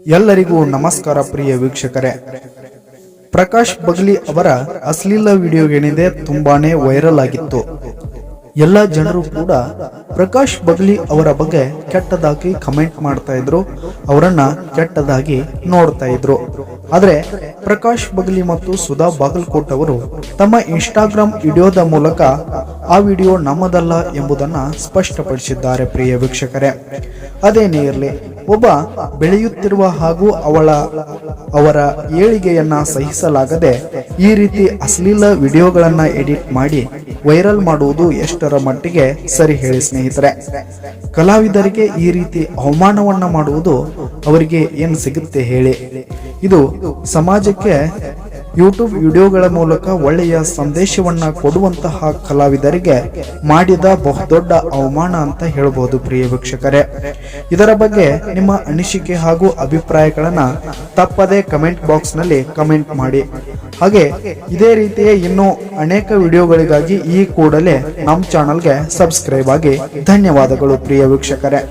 ಎಲ್ಲರಿಗೂ ನಮಸ್ಕಾರ ಪ್ರಿಯ ವೀಕ್ಷಕರೇ. ಪ್ರಕಾಶ್ ಬಗ್ಲಿ ಅವರ ಅಶ್ಲೀಲ ವಿಡಿಯೋ ಏನಿದೆ ತುಂಬಾನೇ ವೈರಲ್ ಆಗಿತ್ತು. ಎಲ್ಲ ಜನರು ಕೂಡ ಪ್ರಕಾಶ್ ಬಗ್ಲಿ ಅವರ ಬಗ್ಗೆ ಕೆಟ್ಟದಾಗಿ ಕಮೆಂಟ್ ಮಾಡ್ತಾ ಇದ್ರು, ಅವರನ್ನ ಕೆಟ್ಟದಾಗಿ ನೋಡ್ತಾ ಇದ್ರು. ಆದ್ರೆ ಪ್ರಕಾಶ್ ಬಗ್ಲಿ ಮತ್ತು ಸುಧಾ ಬಾಗಲ್ಕೋಟ್ ಅವರು ತಮ್ಮ ಇನ್ಸ್ಟಾಗ್ರಾಮ್ ವಿಡಿಯೋದ ಮೂಲಕ ಆ ವಿಡಿಯೋ ನಮ್ಮದಲ್ಲ ಎಂಬುದನ್ನು ಸ್ಪಷ್ಟಪಡಿಸಿದ್ದಾರೆ ಪ್ರಿಯ ವೀಕ್ಷಕರೇ. ಅದೇನೇ ಇರಲಿ ಒಬ್ಬ ಬೆಳೆಯುತ್ತಿರುವ ಹಾಗೂ ಅವಳ, ಅವರ ಏಳಿಗೆಯನ್ನ ಸಹಿಸಲಾಗದೆ ಈ ರೀತಿ ಅಶ್ಲೀಲ ವಿಡಿಯೋಗಳನ್ನ ಎಡಿಟ್ ಮಾಡಿ ವೈರಲ್ ಮಾಡುವುದು ಎಷ್ಟರ ಮಟ್ಟಿಗೆ ಸರಿ ಹೇಳಿ ಸ್ನೇಹಿತರೆ. ಕಲಾವಿದರಿಗೆ ಈ ರೀತಿ ಅವಮಾನವನ್ನ ಮಾಡುವುದು ಅವರಿಗೆ ಏನು ಸಿಗುತ್ತೆ ಹೇಳಿ. ಇದು ಸಮಾಜಕ್ಕೆ ಯೂಟ್ಯೂಬ್ ವಿಡಿಯೋಗಳ ಮೂಲಕ ಒಳ್ಳೆಯ ಸಂದೇಶವನ್ನ ಕೊಡುವಂತಹ ಕಲಾವಿದರಿಗೆ ಮಾಡಿದ ಬಹುದೊಡ್ಡ ಅವಮಾನ ಅಂತ ಹೇಳಬಹುದು ಪ್ರಿಯ ವೀಕ್ಷಕರೇ. ಇದರ ಬಗ್ಗೆ ನಿಮ್ಮ ಅನಿಸಿಕೆ ಹಾಗೂ ಅಭಿಪ್ರಾಯಗಳನ್ನ ತಪ್ಪದೆ ಕಮೆಂಟ್ ಬಾಕ್ಸ್ನಲ್ಲಿ ಕಮೆಂಟ್ ಮಾಡಿ. ಹಾಗೆ ಇದೇ ರೀತಿಯ ಇನ್ನೂ ಅನೇಕ ವಿಡಿಯೋಗಳಿಗಾಗಿ ಈ ಕೂಡಲೇ ನಮ್ಮ ಚಾನಲ್ಗೆ ಸಬ್ಸ್ಕ್ರೈಬ್ ಆಗಿ ಧನ್ಯವಾದಗಳು ಪ್ರಿಯ ವೀಕ್ಷಕರೇ.